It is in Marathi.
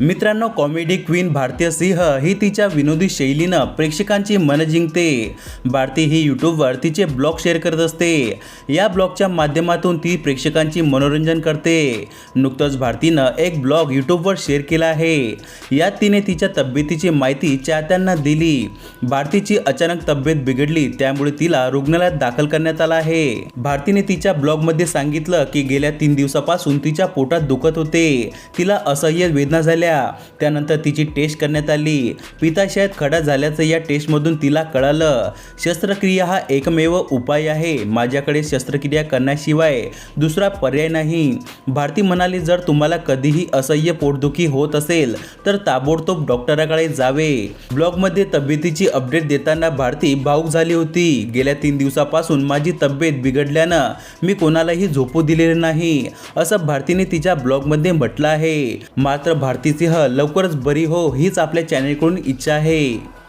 मित्रांनो कॉमेडी क्वीन भारतीय सिंह ही तिच्या विनोदी शैलीनं प्रेक्षकांची मन जिंकते. भारती ही यूट्यूबवर तिचे ब्लॉग शेअर करत असते. या ब्लॉगच्या माध्यमातून ती प्रेक्षकांची मनोरंजन करते. नुकतंच भारतीनं एक ब्लॉग यूट्यूबवर शेअर केला आहे. यात तिने तिच्या तब्येतीची माहिती चाहत्यांना दिली. भारतीची अचानक तब्येत बिघडली त्यामुळे तिला रुग्णालयात दाखल करण्यात आला आहे. भारतीने तिच्या ब्लॉगमध्ये सांगितलं की गेल्या तीन दिवसापासून तिच्या पोटात दुखत होते. तिला असह्य वेदना झाल्या त्यानंतर तिची टेस्ट करण्यात आली. पिताशयात खडा झाल्याचं या टेस्टमधून तिला कळालं. शस्त्रक्रिया हा एकमेव उपाय आहे. माझ्याकडे शस्त्रक्रिया करण्याशिवाय दुसरा पर्याय नाही. भारती म्हणाली जर तुम्हाला कधीही असह्य पोटदुखी होत असेल तर ताबडतोब डॉक्टराकडे जावे. ब्लॉगमध्ये तब्येतीची अपडेट देताना भारती भाऊक झाली होती. गेल्या तीन दिवसापासून माझी तब्येत बिघडल्यानं मी कोणालाही झोपू दिलेले नाही असं भारतीने तिच्या ब्लॉगमध्ये म्हटलं आहे. मात्र भारती सिंह लवकरच बरी हो हीच आपल्या चॅनेलकडून इच्छा आहे.